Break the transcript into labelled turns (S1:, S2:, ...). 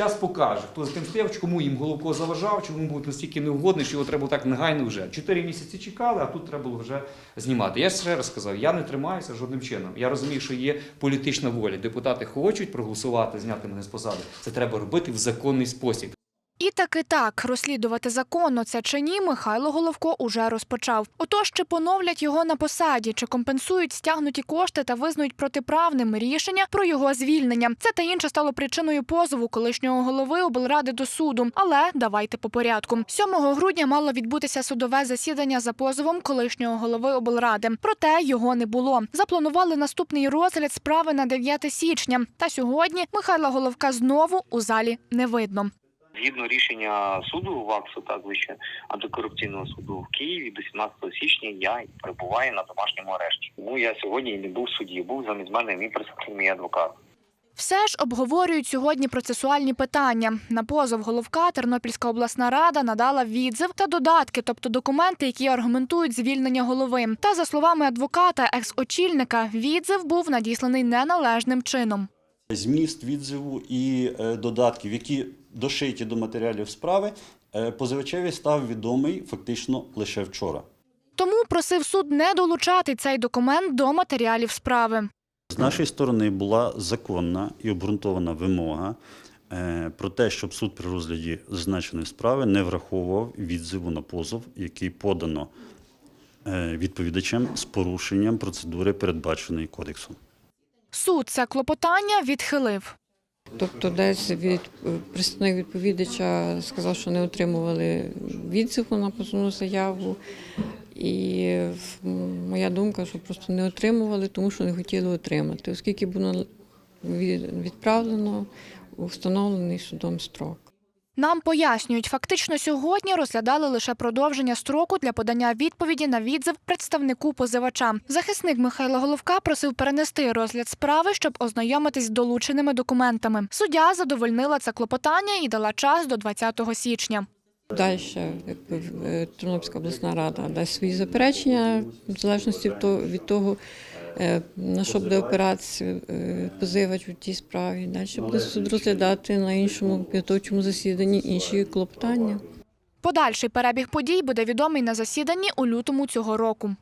S1: Час покаже, хто за тим стояв, чому їм Головко заважав, чому був настільки неугодний, що його треба так негайно вже. Чотири місяці чекали, а тут треба було вже знімати. Я ще раз сказав, я не тримаюся жодним чином. Я розумію, що є політична воля. Депутати хочуть проголосувати, зняти мене з посади. Це треба робити в законний спосіб.
S2: І таки так, розслідувати законно це чи ні, Михайло Головко уже розпочав. Отож, чи поновлять його на посаді, чи компенсують стягнуті кошти та визнають протиправним рішення про його звільнення. Це та інше стало причиною позову колишнього голови облради до суду. Але давайте по порядку. 7 грудня мало відбутися судове засідання за позовом колишнього голови облради. Проте його не було. Запланували наступний розгляд справи на 9 січня. Та сьогодні Михайла Головка знову у залі не видно.
S3: Згідно рішення суду ВАКСу, так вище антикорупційного суду в Києві до 17 січня я перебуваю на домашньому арешті. Тому я сьогодні не був в суді, був замість мене мій мій адвокат.
S2: Все ж обговорюють сьогодні процесуальні питання. На позов головка Тернопільська обласна рада надала відзив та додатки, тобто документи, які аргументують звільнення голови. Та за словами адвоката, екс-очільника, відзив був надісланий неналежним чином.
S4: Зміст відзиву і е, додатків, які дошиті до матеріалів справи, е, позивачеві став відомий фактично лише вчора.
S2: Тому просив суд не долучати цей документ до матеріалів справи.
S4: З нашої сторони була законна і обґрунтована вимога е, про те, щоб суд при розгляді зазначеної справи не враховував відзиву на позов, який подано відповідачем з порушенням процедури, передбаченої кодексом.
S2: Суд це клопотання відхилив.
S5: Тобто, десь від представник відповідача сказав, що не отримували відзиву на позовну заяву. І моя думка, що просто не отримували, тому що не хотіли отримати, оскільки було відправлено у встановлений судом строк.
S2: Нам пояснюють, фактично сьогодні розглядали лише продовження строку для подання відповіді на відзив представнику позивача. Захисник Михайла Головка просив перенести розгляд справи, щоб ознайомитись з долученими документами. Суддя задовольнила це клопотання і дала час до 20 січня.
S5: Далі е, Тернопільська обласна рада дасть свої заперечення в залежності від того- на що буде опиратися е, позивач у тій справі. Далі буде суд розглядати на іншому підготовчому засіданні інші клопотання.
S2: Подальший перебіг подій буде відомий на засіданні у лютому цього року.